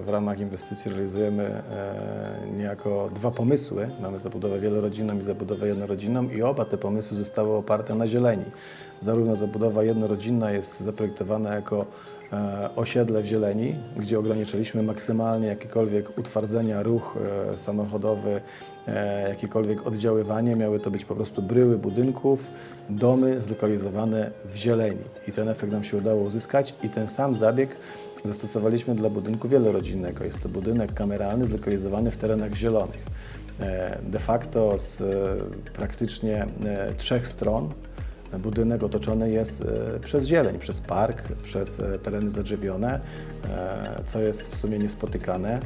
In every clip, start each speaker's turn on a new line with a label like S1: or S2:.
S1: w ramach inwestycji realizujemy e, niejako dwa pomysły. Mamy zabudowę wielorodzinną i zabudowę jednorodzinną i oba te pomysły zostały oparte na zieleni. Zarówno zabudowa jednorodzinna jest zaprojektowana jako e, osiedle w zieleni, gdzie ograniczyliśmy maksymalnie jakiekolwiek utwardzenia, ruch e, samochodowy, jakiekolwiek oddziaływanie. Miały to być po prostu bryły budynków, domy zlokalizowane w zieleni. I ten efekt nam się udało uzyskać i ten sam zabieg zastosowaliśmy dla budynku wielorodzinnego. Jest to budynek kameralny zlokalizowany w terenach zielonych. E, De facto z e, praktycznie e, trzech stron budynek otoczony jest przez zieleń, przez park, przez tereny zadrzewione, co jest w sumie niespotykane.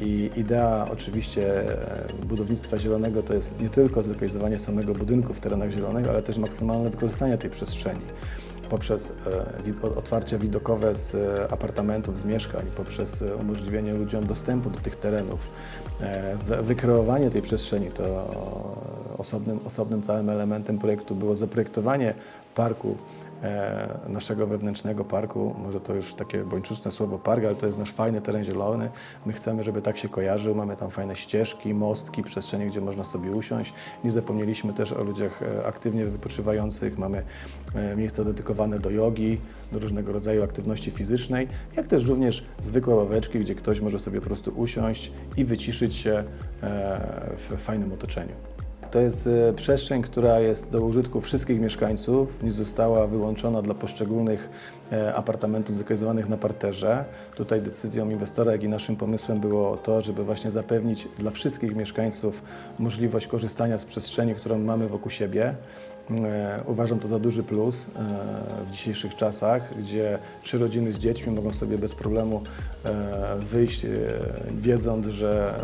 S1: I idea oczywiście budownictwa zielonego to jest nie tylko zlokalizowanie samego budynku w terenach zielonych, ale też maksymalne wykorzystanie tej przestrzeni poprzez e, wid- o- otwarcia widokowe z e, apartamentów, z mieszkań, poprzez e, umożliwienie ludziom dostępu do tych terenów, wykreowanie tej przestrzeni, to osobnym, osobnym całym elementem projektu było zaprojektowanie parku, naszego wewnętrznego parku, może to już takie bończuczne słowo park, ale to jest nasz fajny teren zielony. My chcemy, żeby tak się kojarzył. Mamy tam fajne ścieżki, mostki, przestrzenie, gdzie można sobie usiąść. Nie zapomnieliśmy też o ludziach e, aktywnie wypoczywających. Mamy e, miejsca dedykowane do jogi, do różnego rodzaju aktywności fizycznej, jak też również zwykłe ławeczki, gdzie ktoś może sobie po prostu usiąść i wyciszyć się e, w fajnym otoczeniu. To jest e, przestrzeń, która jest do użytku wszystkich mieszkańców, nie została wyłączona dla poszczególnych e, apartamentów zlokalizowanych na parterze. Tutaj decyzją inwestora, jak i naszym pomysłem było to, żeby właśnie zapewnić dla wszystkich mieszkańców możliwość korzystania z przestrzeni, którą mamy wokół siebie. E, Uważam to za duży plus e, w dzisiejszych czasach, gdzie trzy rodziny z dziećmi mogą sobie bez problemu e, wyjść, wiedząc, że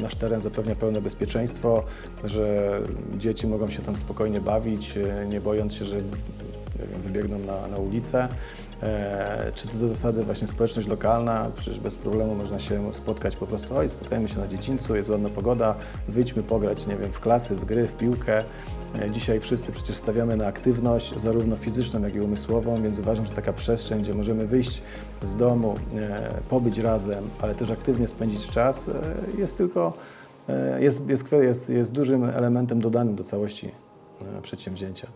S1: nasz teren zapewnia pełne bezpieczeństwo, że dzieci mogą się tam spokojnie bawić, nie bojąc się, że wybiegną na, na ulicę. Czy to do zasady właśnie społeczność lokalna, przecież bez problemu można się spotkać po prostu, oj, spotkajmy się na dziedzińcu, jest ładna pogoda, wyjdźmy pograć, nie wiem, w klasy, w gry, w piłkę. E, Dzisiaj wszyscy przecież stawiamy na aktywność, zarówno fizyczną, jak i umysłową, więc uważam, że taka przestrzeń, gdzie możemy wyjść z domu, e, pobyć razem, ale też aktywnie spędzić czas, e, jest tylko, jest, jest, jest, jest dużym elementem dodanym do całości przedsięwzięcia.